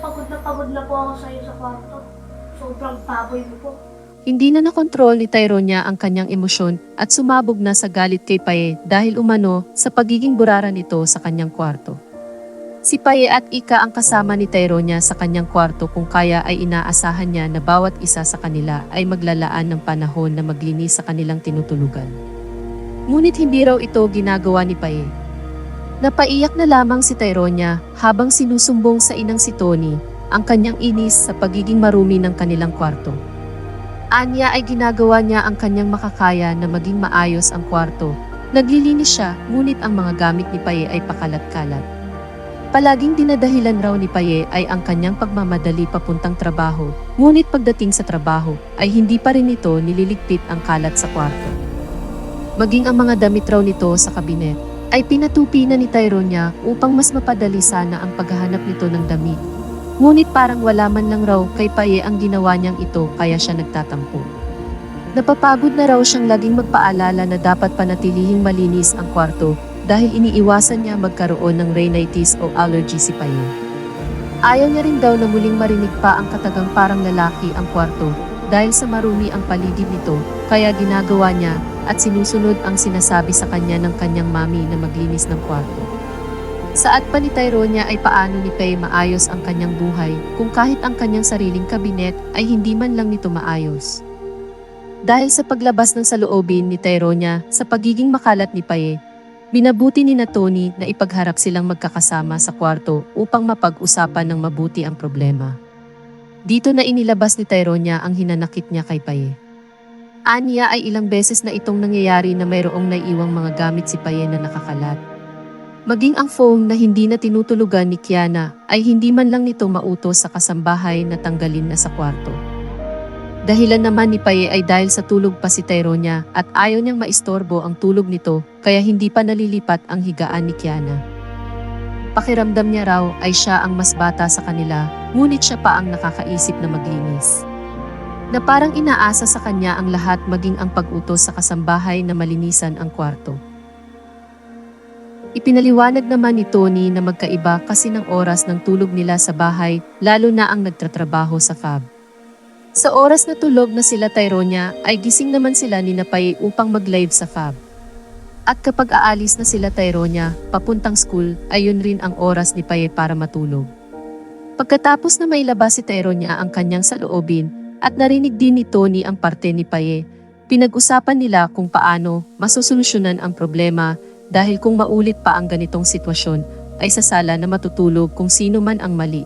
pagod na pagod na po ako sa iyo sa kwarto. Sobrang baboy mo po. Hindi na nakontrol ni Tyronia ang kanyang emosyon at sumabog na sa galit kay Paye dahil umano sa pagiging burara nito sa kanyang kwarto. Si Paye at Ika ang kasama ni Tyronia sa kanyang kwarto kung kaya ay inaasahan niya na bawat isa sa kanila ay maglalaan ng panahon na maglinis sa kanilang tinutulugan. Ngunit hindi raw ito ginagawa ni Paye. Napaiyak na lamang si Tyronia habang sinusumbong sa inang si Tony ang kanyang inis sa pagiging marumi ng kanilang kwarto. Anya ay ginagawa niya ang kanyang makakaya na maging maayos ang kwarto. Naglilinis siya, ngunit ang mga gamit ni Paye ay pakalat-kalat. Palaging dinadahilan raw ni Paye ay ang kanyang pagmamadali papuntang trabaho, ngunit pagdating sa trabaho ay hindi pa rin ito nililigpit ang kalat sa kwarto. Maging ang mga damit raw nito sa kabinet ay pinatupi na ni Tyronia upang mas mapadali sana ang paghahanap nito ng damit. Ngunit parang wala man lang raw kay Paye ang ginawa niyang ito kaya siya nagtatampo. Napapagod na raw siyang laging magpaalala na dapat panatilihing malinis ang kwarto dahil iniiwasan niya magkaroon ng rhinitis o allergy si Paye. Ayaw niya rin daw na muling marinig pa ang katagang parang lalaki ang kwarto dahil sa marumi ang paligid nito kaya ginagawa niya at sinusunod ang sinasabi sa kanya ng kanyang mami na maglinis ng kwarto. Saat pa ni Tyronia ay paano ni Paye maayos ang kanyang buhay kung kahit ang kanyang sariling kabinet ay hindi man lang nito maayos. Dahil sa paglabas ng saloobin ni Tyronia sa pagiging makalat ni Paye, binabuti ni na Tony na ipagharap silang magkakasama sa kwarto upang mapag-usapan ng mabuti ang problema. Dito na inilabas ni Tyronia ang hinanakit niya kay Paye. Anya ay ilang beses na itong nangyayari na mayroong naiiwang mga gamit si Paye na nakakalat. Maging ang phone na hindi na tinutulugan ni Kiana ay hindi man lang nito mautos sa kasambahay na tanggalin na sa kwarto. Dahilan naman ni Paye ay dahil sa tulog pa si Tyronia at ayaw niyang maistorbo ang tulog nito kaya hindi pa nalilipat ang higaan ni Kiana. Pakiramdam niya raw ay siya ang mas bata sa kanila, ngunit siya pa ang nakakaisip na maglinis. Na parang inaasa sa kanya ang lahat maging ang pag-utos sa kasambahay na malinisan ang kwarto. Ipinaliwanag naman ni Tony na magkaiba kasi ng oras ng tulog nila sa bahay, lalo na ang nagtatrabaho sa fab. Sa oras na tulog na sila Tyronia, ay gising naman sila ni Napay upang mag-live sa fab. At kapag aalis na sila Tyronia, papuntang school, ay yun rin ang oras ni Paye para matulog. Pagkatapos na mailabas si Tyronia ang kanyang saloobin, at narinig din ni Tony ang parte ni Paye, pinag-usapan nila kung paano masosolusyonan ang problema dahil kung maulit pa ang ganitong sitwasyon, ay sasala na matutulog kung sino man ang mali